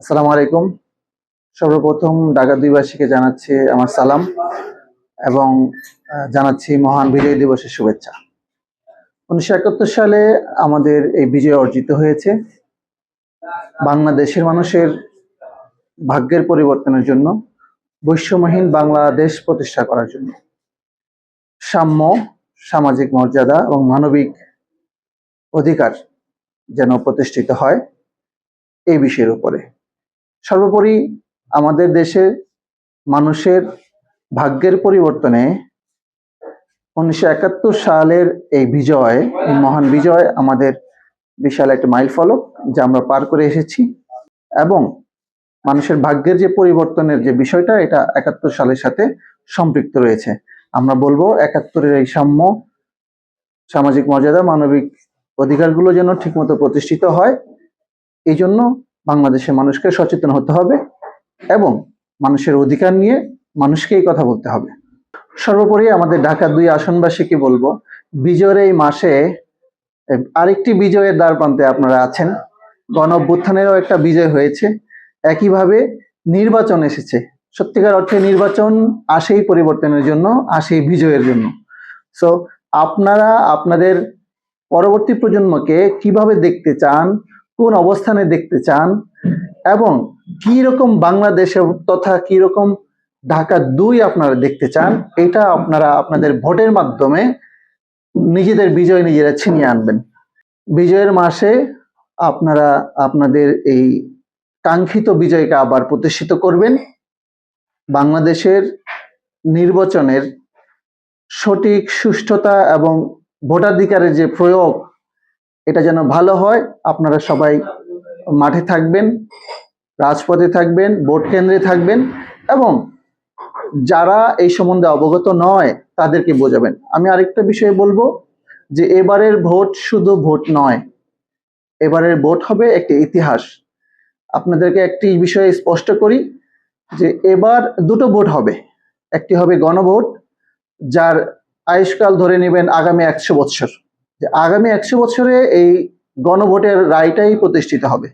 আসসালামু আলাইকুম। সর্বপ্রথম ঢাকা দুইবাসীকে জানাচ্ছি আমার সালাম এবং জানাচ্ছি মহান বিজয় দিবসের শুভেচ্ছা। উনিশশো একাত্তর সালে আমাদের এই বিজয় অর্জিত হয়েছে। বাংলাদেশের মানুষের ভাগ্যের পরিবর্তনের জন্য, বৈষম্যহীন বাংলাদেশ প্রতিষ্ঠা করার জন্য। সাম্য, সামাজিক মর্যাদা এবং মানবিক অধিকার যেন প্রতিষ্ঠিত হয় এই বিষয়ের উপরে। সর্বোপরি আমাদের দেশে মানুষের ভাগ্যের পরিবর্তনে উনিশশো একাত্তর সালের এই বিজয়, এই মহান বিজয় আমাদের বিশাল একটা মাইল ফলক যা আমরা পার করে এসেছি এবং মানুষের ভাগ্যের যে পরিবর্তনের যে বিষয়টা, এটা একাত্তর সালের সাথে সম্পৃক্ত রয়েছে। আমরা বলব একাত্তরের এই সাম্য, সামাজিক মর্যাদা, মানবিক অধিকারগুলো যেন ঠিকমতো প্রতিষ্ঠিত হয়, এই জন্য বাংলাদেশের মানুষকে সচেতন হতে হবে এবং মানুষের অধিকার নিয়ে মানুষকে এই কথা বলতে হবে। সর্বোপরি আমাদের ঢাকা দুই আসনবাসীকে বলব? বিজয়ের এই মাসে আরেকটি বিজয়ের দ্বার প্রান্তে আপনারা আছেন। গণ একটা বিজয় হয়েছে। একইভাবে নির্বাচন এসেছে। সত্যিকার অর্থে নির্বাচন আসেই পরিবর্তনের জন্য, আসেই বিজয়ের জন্য। সো আপনারা, আপনাদের পরবর্তী প্রজন্মকে কীভাবে দেখতে চান? কোন অবস্থানে দেখতে চান এবং কি রকম বাংলাদেশে তথা কি রকম ঢাকা দুই আপনারা দেখতে চান, এটা আপনারা আপনাদের ভোটের মাধ্যমে নিজেদের বিজয় নিজেরা ছিনিয়ে আনবেন। বিজয়ের মাসে আপনারা আপনাদের এই কাঙ্ক্ষিত বিজয়কে আবার প্রতিষ্ঠিত করবেন। বাংলাদেশের নির্বাচনের সঠিক সুষ্ঠুতা এবং ভোটাধিকারের যে প্রয়োগ এটা যেন ভালো হয়, আপনারা সবাই মাঠে থাকবেন, রাজপথে থাকবেন, ভোট কেন্দ্রে থাকবেন এবং যারা এই সম্বন্ধে অবগত নয় তাদেরকে বোঝাবেন। আমি আরেকটা বিষয়ে বলব যে এবারের ভোট শুধু ভোট নয়, এবারের ভোট হবে একটি ইতিহাস। আপনাদেরকে একটি বিষয়ে স্পষ্ট করি যে এবার দুটো ভোট হবে। একটি হবে গণভোট, যার আয়ুষ্কাল ধরে নেবেন আগামী একশো বছর যে আগামী একশো বছরে এই গণভোটের রায়টাই প্রতিষ্ঠিত হবে।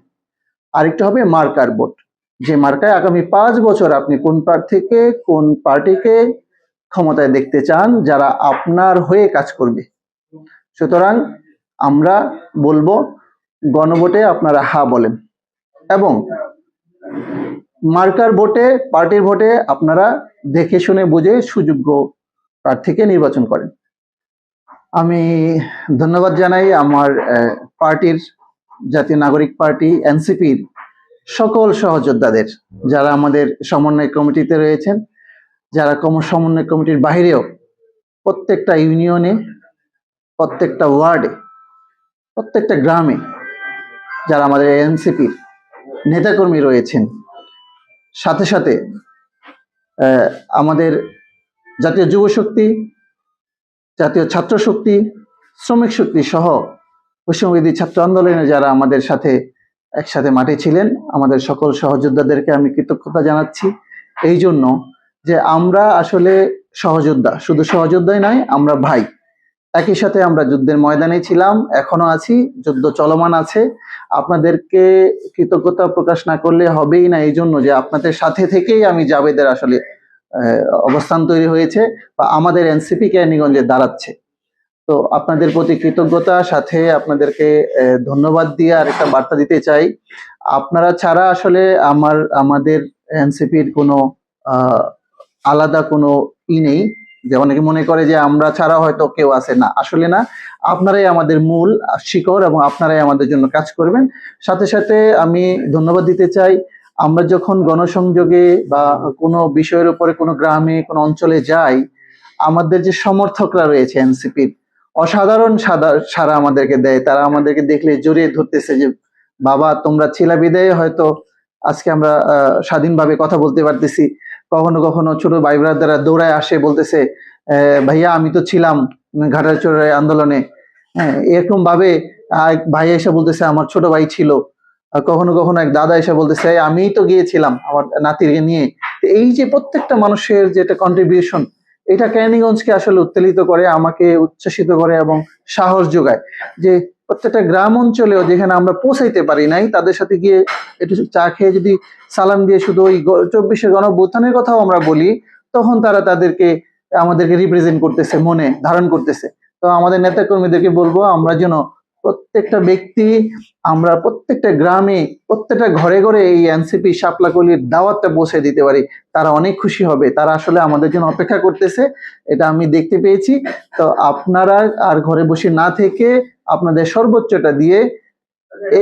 আরেকটা হবে মার্কার ভোট। যে মার্কায় আগামী পাঁচ বছর আপনি কোন প্রার্থীকে, কোন পার্টিকে ক্ষমতায় দেখতে চান, যারা আপনার হয়ে কাজ করবে। সুতরাং আমরা বলব, গণভোটে আপনারা হা বলেন। এবং মার্কার ভোটে, পার্টির ভোটে আপনারা দেখে শুনে বুঝে সুযোগ্য প্রার্থীকে নির্বাচন করেন। আমি ধন্যবাদ জানাই আমার পার্টির জাতীয় নাগরিক পার্টি এনসিপির সকল সহযোদ্ধাদের যারা আমাদের সমন্বয় কমিটিতে রয়েছেন, যারা কম, সমন্বয় কমিটির বাইরেও প্রত্যেকটা ইউনিয়নে, প্রত্যেকটা ওয়ার্ডে, প্রত্যেকটা গ্রামে যারা আমাদের এনসিপির নেতাকর্মী রয়েছেন, সাথে সাথে আমাদের জাতীয় যুব শক্তি জাতীয় ছাত্র শক্তি, শ্রমিক শক্তি সহ পশ্চিমবঙ্গী ছাত্র আন্দোলনে যারা আমাদের সাথে একসাথে মাঠে ছিলেন, আমাদের সকল সহযোদ্ধাদেরকে আমি কৃতজ্ঞতা জানাচ্ছি। এই জন্য যে আমরা আসলে সহযোদ্ধা, শুধু সহযোদ্ধাই নয়, আমরা ভাই। একই সাথে আমরা যুদ্ধের ময়দানে ছিলাম, এখনও আছি, যুদ্ধ চলমান আছে। আপনাদেরকে কৃতজ্ঞতা প্রকাশ না করলে হবেই না, এই জন্য যে আপনাদের সাথে থেকেই আমি জাবেদের আসলে অবস্থান তৈরি হয়েছে বা আমাদের এনসিপি কেরানীগঞ্জে দাঁড়াচ্ছে। তো আপনাদের প্রতি কৃতজ্ঞতা, সাথে আপনাদেরকে ধন্যবাদ দিয়ে আর একটা বার্তা দিতে চাই। আপনারা ছাড়া আসলে আমার, আমাদের এনসিপির কোনো আলাদা কোনো ই নেই। যে অনেকে মনে করে যে আমরা ছাড়া হয়তো কেউ আছে না। আসলে না, আপনারাই আমাদের মূল শিকড় এবং আপনারাই আমাদের জন্য কাজ করবেন। সাথে সাথে আমি ধন্যবাদ দিতে চাই। আমরা যখন গণসংযোগে বা কোনো বিষয়ের উপরে কোনো গ্রামে কোনো অঞ্চলে যাই আমাদের যে সমর্থকরা রয়েছে এনসিপির অসাধারণ সারা আমাদেরকে দেয়। তারা আমাদেরকে দেখলে জড়িয়ে ধরতেছে যে বাবা তোমরা ছিলা বিদায় হয়তো আজকে আমরা স্বাধীনভাবে কথা বলতে পারতেছি। কখনো কখনো ছোট ভাই ব্রাদাররা দৌড়ায় আসে বলতেছে ভাইয়া আমি তো ছিলাম ঘাটাচোরের আন্দোলনে। হ্যাঁ এরকম ভাবে আহ, এক ভাই এসে বলতেছে আমার ছোট ভাই ছিল। কখনো কখনো এক দাদা এসে বলতেছে "এই, আমিই তো গিয়েছিলাম আমার নাতিকে নিয়ে। এই যে প্রত্যেকটা মানুষের যেটা কন্ট্রিবিউশন এটা ক্যানিগঞ্জকে আসলে উত্তেলিত করে আমাকে উচ্ছ্বসিত করে এবং সাহস যোগায় যে প্রত্যেকটা গ্রাম অঞ্চলেও যেখানে আমরা পৌঁছাইতে পারি নাই তাদের সাথে গিয়ে একটু চা খেয়ে যদি সালাম দিয়ে শুধু ওই চব্বিশের গণভ্যুত্থানের কথাও আমরা বলি তখন তারা তাদেরকে আমাদেরকে রিপ্রেজেন্ট করতেছে মনে ধারণ করতেছে। তো আমাদের নেতা কর্মীদেরকে বলব আমরা যেন প্রত্যেকটা ব্যক্তি, আমরা প্রত্যেকটা গ্রামে, প্রত্যেকটা ঘরে ঘরে এই এনসিপি শাপলাকলির দাওয়াতটা পৌঁছে দিতে পারি। তারা অনেক খুশি হবে। তারা আসলে আমাদের জন্য অপেক্ষা করতেছে। এটা আমি দেখতে পেয়েছি। তো আপনারা আর ঘরে বসে না থেকে আপনাদের সর্বোচ্চটা দিয়ে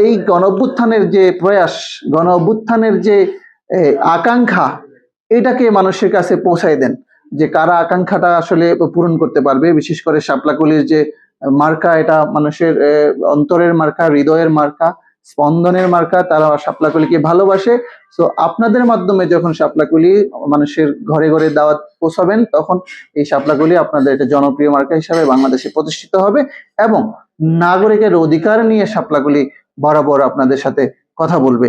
এই গণ যে প্রয়াস গণ অভ্যুত্থানের যে আকাঙ্ক্ষা, এটাকে মানুষের কাছে পৌঁছায় দেন। যে কারা আকাঙ্ক্ষাটা আসলে পূরণ করতে পারবে, বিশেষ করে শাপলাকলির যে মার্কা, এটা মানুষের অন্তরের মার্কা, হৃদয়ের মার্কা, স্পন্দনের মার্কা, তারা শাপলাকলিকে ভালোবাসে। তো আপনাদের মাধ্যমে যখন শাপলাকলি মানুষের ঘরে ঘরে দাওয়াত পৌঁছাবেন, তখন এই শাপলাকলি আপনাদের একটা জনপ্রিয় মার্কা হিসাবে বাংলাদেশে প্রতিষ্ঠিত হবে এবং নাগরিকের অধিকার নিয়ে শাপলাকলি বরাবর আপনাদের সাথে কথা বলবে।